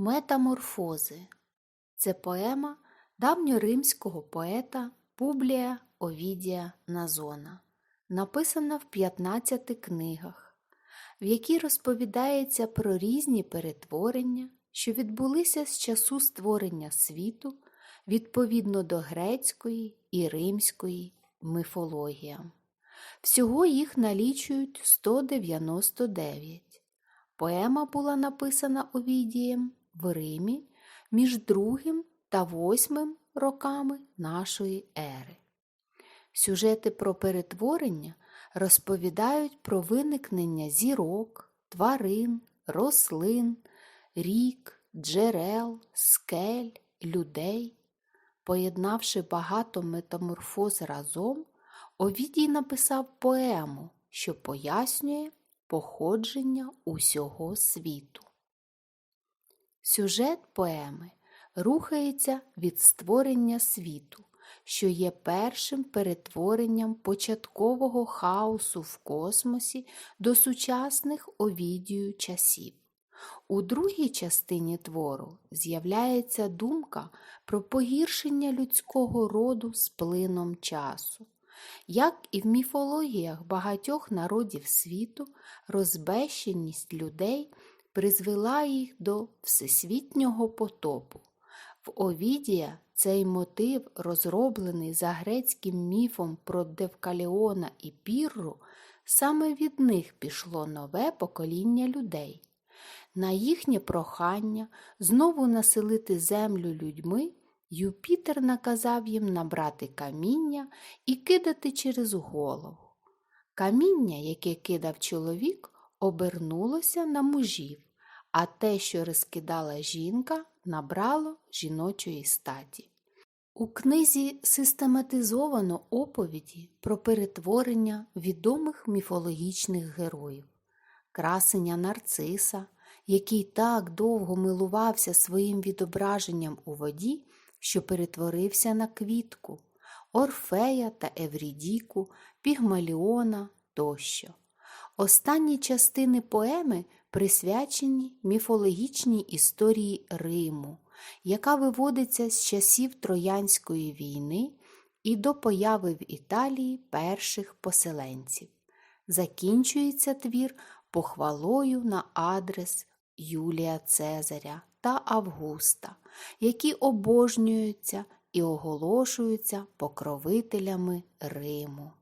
Метаморфози це поема давньоримського поета Публія Овідія Назона, написана в 15 книгах, в якій розповідається про різні перетворення, що відбулися з часу створення світу відповідно до грецької і римської міфологіям. Всього їх налічують 199. Поема була написана Овідієм в Римі між другим та восьмим роками нашої ери. Сюжети про перетворення розповідають про виникнення зірок, тварин, рослин, рік, джерел, скель, людей. Поєднавши багато метаморфоз разом, Овідій написав поему, що пояснює походження усього світу. Сюжет поеми рухається від створення світу, що є першим перетворенням початкового хаосу в космосі до сучасних Овідію часів. У другій частині твору з'являється думка про погіршення людського роду з плином часу. Як і в міфологіях багатьох народів світу, розбещеність людей призвела їх до всесвітнього потопу. В Овідія цей мотив, розроблений за грецьким міфом про Девкаліона і Пірру, саме від них пішло нове покоління людей. На їхнє прохання знову населити землю людьми, Юпітер наказав їм набрати каміння і кидати через голову. Каміння, яке кидав чоловік, обернулося на мужів, а те, що розкидала жінка, набрало жіночої статі. У книзі систематизовано оповіді про перетворення відомих міфологічних героїв, красення нарциса, який так довго милувався своїм відображенням у воді, що перетворився на квітку, Орфея та Еврідіку, Пігмаліона тощо. Останні частини поеми присвячені міфологічній історії Риму, яка виводиться з часів Троянської війни і до появи в Італії перших поселенців. Закінчується твір похвалою на адрес Юлія Цезаря та Августа, які обожнюються і оголошуються покровителями Риму.